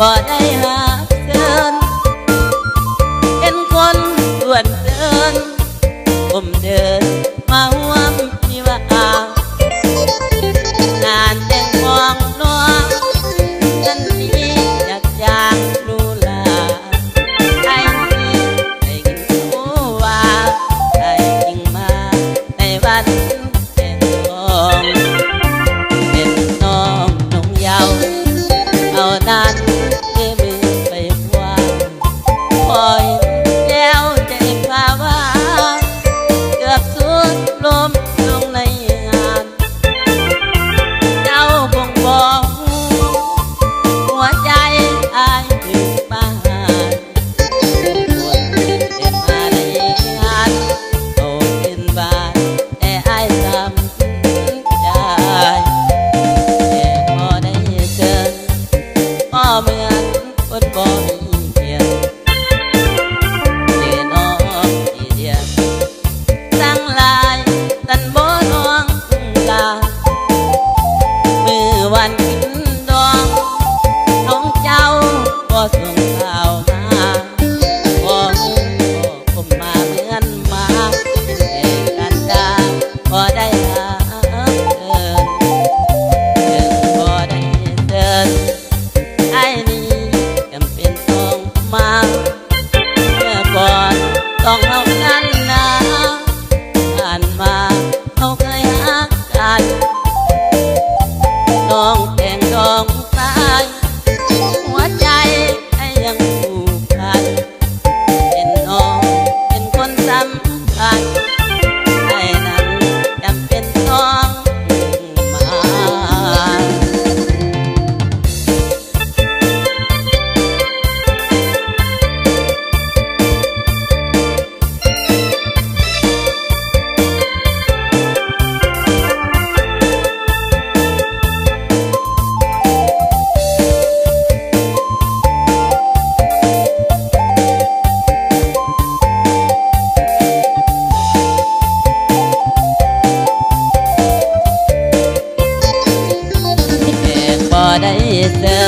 but I have. one ได้เจอ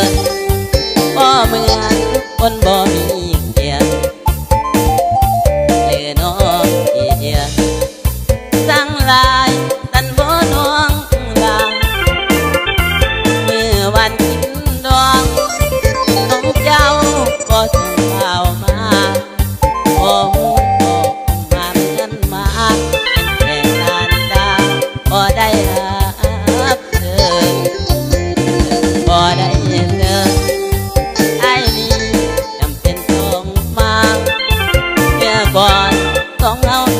บ่เหมือนคนบ่มีเกียรติหรืน้องอีเอียสั่งลายตันบ่น้องลาเมื่อวันกินดองน้องเจ้าก็ส่งข่าวมาบ่ ก่อนต้องเอา